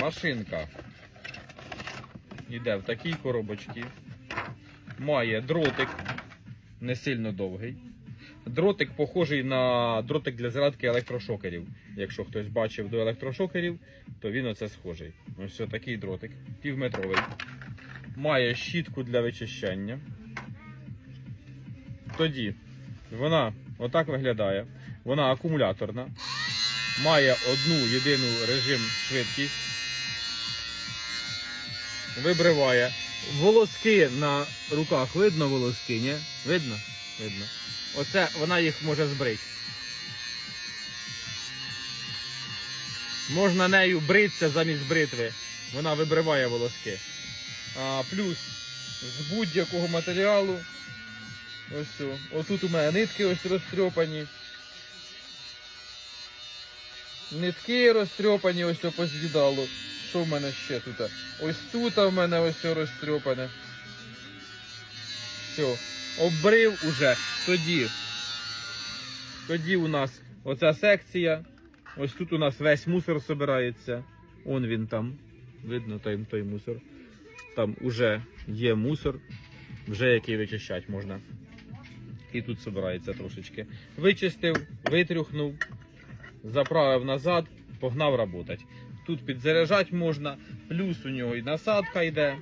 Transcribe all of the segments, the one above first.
Машинка йде в такій коробочці. Має дротик, не сильно довгий. Дротик похожий на дротик для зарядки електрошокерів. Якщо хтось бачив до електрошокерів, то він оце схожий. Ось такий дротик, півметровий. Має щітку для вичищання. Тоді вона отак виглядає. Вона акумуляторна. Має одну єдину режим швидкість. Вибриває. Волоски на руках видно волоски, ні? Видно? Видно. Оце вона їх може збрити. Можна нею бритися замість бритви. Вона вибриває волоски. А, плюс з будь-якого матеріалу. Ось о. Отут у мене нитки ось розтрьопані. Нитки розтрьопані, ось о, поз'їдало. Що в мене ще тут? Ось тут в мене ось о розтрьопане. Все. Обрив уже. Тоді. Тоді у нас оця секція. Ось тут у нас весь мусор збирається. Он він там. Видно той, той мусор. Там уже є мусор, вже який вичищати можна. І тут збирається трошечки. Вичистив, витрюхнув, заправив назад, погнав працювати. Тут підзаряджати можна, плюс у нього і насадка йде.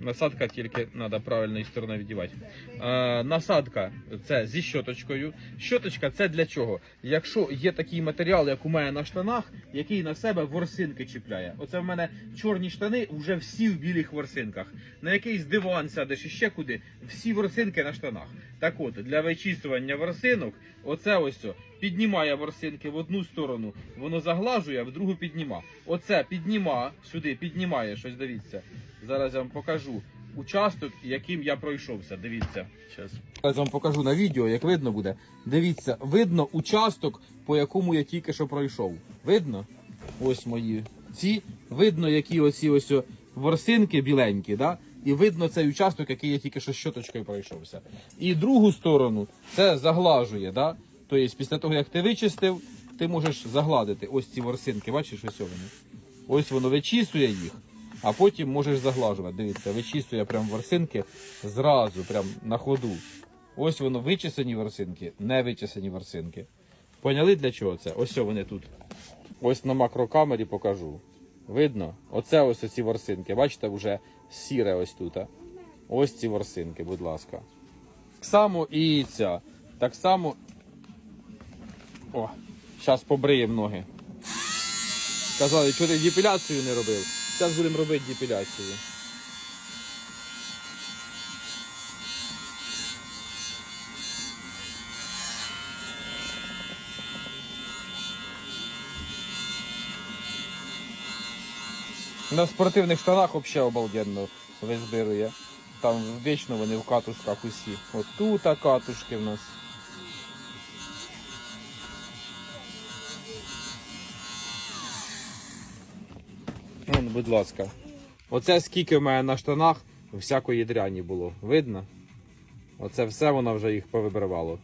Насадка тільки треба правильної сторони віддівати. Е, насадка це зі щоточкою. Щоточка це для чого? Якщо є такий матеріал, як у мене на штанах, який на себе ворсинки чіпляє. Оце в мене чорні штани вже всі в білих ворсинках. На якийсь диван сядеш і ще куди, всі ворсинки на штанах. Так от, для вичісування ворсинок, оце ось піднімає ворсинки в одну сторону, воно заглажує, а в другу підніма. Оце підніма, сюди піднімає щось, дивіться. Зараз я вам покажу участок, яким я пройшовся. Дивіться. Зараз. Зараз вам покажу на відео, як видно буде. Дивіться, видно участок, по якому я тільки що пройшов. Видно? Ось мої ці. Видно, які оці ось ворсинки біленькі, да? І видно цей участок, який я тільки що щоточкою пройшовся. І другу сторону це заглажує, да? Тобто, після того, як ти вичистив, ти можеш загладити ось ці ворсинки. Бачиш, ось вони. Ось воно вичісує їх, а потім можеш заглажувати. Дивіться, вичісує прям ворсинки зразу, прям на ходу. Ось воно вичесані ворсинки, не вичесані ворсинки. Поняли для чого це? Ось вони тут. Ось на макрокамері покажу. Видно? Оце ось оці ворсинки. Бачите, вже сіре ось тут. Ось ці ворсинки, будь ласка. Так само і ця. Так само. О, зараз побриємо ноги. Казали, що ти депіляцію не робив. Зараз будемо робити депіляцію. На спортивних штанах взагалі обалденно визбирує. Там вічно вони в катушках усі. От тут катушки в нас. Вон, будь ласка. Оце скільки в мене на штанах всякої дряні було. Видно? Оце все воно вже їх повибривало.